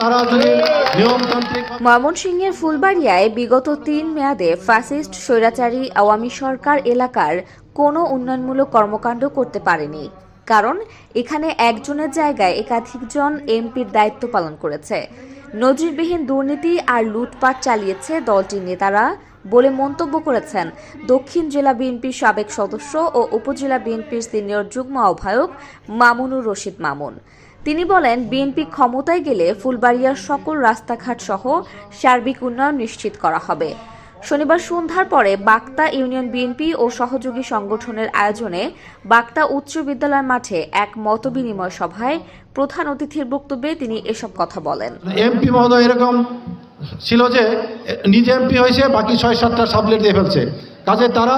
তারা ময়মনসিংহের ফুলবাড়িয়ায় বিগত তিন মেয়াদে ফ্যাসিস্ট স্বৈরাচারী, আওয়ামী সরকার এলাকার কোনো উন্নয়নমূলক কর্মকাণ্ড করতে পারেনি। কারণ এখানে একজনের জায়গায় একাধিকজন এমপির দায়িত্ব পালন করেছে। নজিরবিহীন দুর্নীতি আর লুটপাট চালিয়েছে দলটির নেতারা। বলে মন্তব্য করেছেন। দক্ষিণ জেলা বিএনপির সাবেক সদস্য ও উপজেলা বিএনপির সিনিয়র যুগ্ম আহ্বায়ক মামুনুর রশিদ মামুন। তিনি বলেন, বিএনপি ক্ষমতায় গেলে ফুলবাড়িয়ার সকল রাস্তাঘাট সহ সার্বিক উন্নয়ন নিশ্চিত করা হবে। শনিবার সন্ধ্যার পরে বাক্তা ইউনিয়ন বিএনপি ও সহযোগী সংগঠনের আয়োজনে বাক্তা উচ্চ বিদ্যালয় মাঠে এক মতবিনিময় সভায় প্রধান অতিথির বক্তব্যে তিনি এসব কথা বলেন। এমপি মহোদয়, এরকম ছিল যে নিজে এমপি হয়েছে, বাকি ছয় সাতটা সাবলেট দিয়ে ফেলছে। কাজে তারা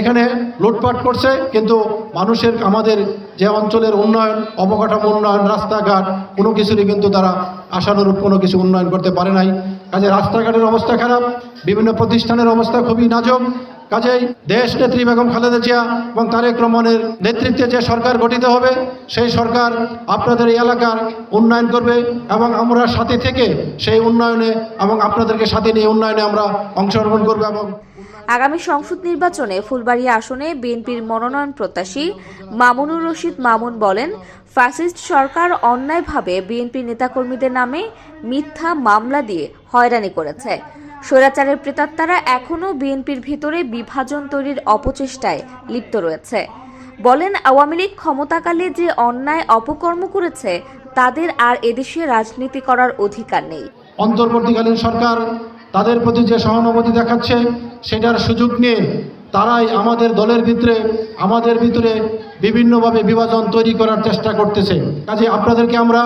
এখানে লুটপাট করছে, কিন্তু মানুষের, আমাদের যে অঞ্চলের উন্নয়ন, অবকাঠামো উন্নয়ন, রাস্তাঘাট, কোনো কিছুরই কিন্তু তারা আশানুরূপ কোনো কিছু উন্নয়ন করতে পারে নাই। কাজে রাস্তাঘাটের অবস্থা খারাপ, বিভিন্ন প্রতিষ্ঠানের অবস্থা খুবই নাজুক। কাজেই দেশ নেত্রী বেগম খালেদা জিয়া এবং তারেক রহমানের নেতৃত্বে যে সরকার গঠিত হবে, সেই সরকার আপনাদের এই এলাকার উন্নয়ন করবে এবং আমরা সাথে থেকে সেই উন্নয়নে এবং আপনাদেরকে সাথে নিয়ে উন্নয়নে আমরা অংশগ্রহণ করব এবং আগামী সংসদ নির্বাচনে ফুলবাড়িয়া আসনে বিএনপির মনোনয়ন প্রত্যাশী মামুনুর রশিদ মামুন বলেন, ফ্যাসিস্ট সরকার অন্যায়ভাবে বিএনপি নেতাকর্মীদের নামে মিথ্যা মামলা দিয়ে হয়রানি করেছে। স্বৈরাচারের প্রেতাত্মারা এখনও বিএনপির ভিতরে বিভাজন তৈরির অপচেষ্টায় লিপ্ত রয়েছে। বলেন আওয়ামী লীগ ক্ষমতাকালে যে অন্যায় অপকর্ম করেছে, তাদের আর এদেশে রাজনীতি করার অধিকার নেই। অন্তর্বর্তীকালীন সরকার তাদের প্রতি যে সহানুভূতি দেখাচ্ছে, সেটার সুযোগ নিয়ে তারাই আমাদের দলের ভিতরে, আমাদের ভিতরে বিভিন্নভাবে বিভাজন তৈরি করার চেষ্টা করতেছে। কাজে আপনাদেরকে আমরা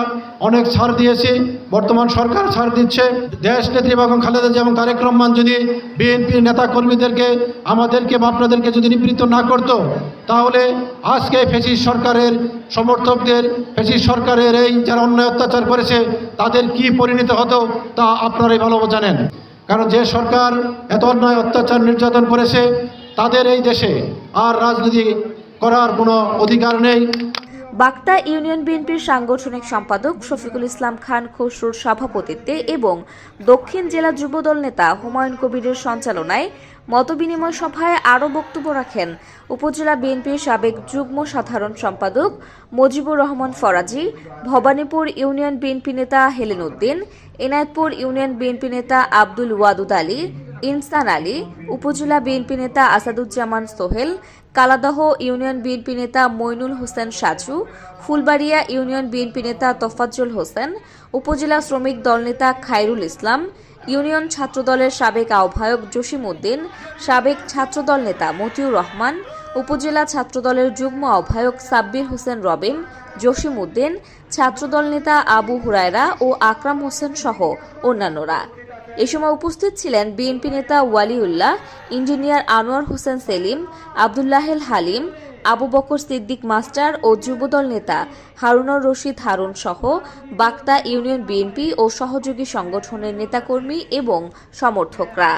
অনেক ছাড় দিয়েছি। বর্তমান সরকার ছাড় দিচ্ছে। দেশ নেত্রী বেগম খালেদা এবং তারেক রহমান যদি বিএনপির নেতা কর্মীদেরকে আমাদেরকে বা আপনাদেরকে যদি নিবৃত্ত না করতো, তাহলে আজকে ফেসিস সরকারের সমর্থকদের, ফেসিস সরকারের এই যারা অন্যায় অত্যাচার করেছে, তাদের কি পরিণত হতো তা আপনারাই ভালো জানেন। কারণ যে সরকার এত অন্যায় অত্যাচার নির্যাতন করেছে তাদের এই দেশে আর রাজনীতি করার কোনো অধিকার নেই। বাক্তা ইউনিয়ন বিএনপির সাংগঠনিক সম্পাদক শফিকুল ইসলাম খান খসরুর সভাপতিত্বে এবং দক্ষিণ জেলা যুবদল নেতা হুমায়ুন কবিরের সঞ্চালনায় মতবিনিময় সভায় আরও বক্তব্য রাখেন উপজেলা বিএনপির সাবেক যুগ্ম সাধারণ সম্পাদক মজিবুর রহমান ফরাজি, ভবানীপুর ইউনিয়ন বিএনপি নেতা হেলেন উদ্দিন, এনায়েতপুর ইউনিয়ন বিএনপি নেতা আব্দুল ওয়াদুদ আলী ইনসান আলী, উপজেলা বিএনপি নেতা আসাদুজ্জামান সোহেল, কালাদহ ইউনিয়ন বিএনপি নেতা মইনুল হোসেন সাজু, ফুলবাড়িয়া ইউনিয়ন বিএনপি নেতা তোফাজ্জল হোসেন, উপজেলা শ্রমিক দলনেতা খায়রুল ইসলাম, ইউনিয়ন ছাত্রদলের সাবেক আহ্বায়ক জসিম উদ্দিন, সাবেক ছাত্রদল নেতা মতিউর রহমান, উপজেলা ছাত্রদলের যুগ্ম আহ্বায়ক সাব্বির হোসেন রবিন জসিম উদ্দিন, ছাত্রদল নেতা আবু হুরায়রা ও আকরাম হোসেন সহ অন্যান্যরা। এ সময় উপস্থিত ছিলেন বিএনপি নেতা ওয়ালিউল্লাহ, ইঞ্জিনিয়ার আনোয়ার হোসেন সেলিম, আবদুল্লাহেল হালিম, আবু বকর সিদ্দিক মাস্টার ও যুবদল নেতা হারুনুর রশিদ হারুন সহ বাক্তা ইউনিয়ন বিএনপি ও সহযোগী সংগঠনের নেতাকর্মী এবং সমর্থকরা।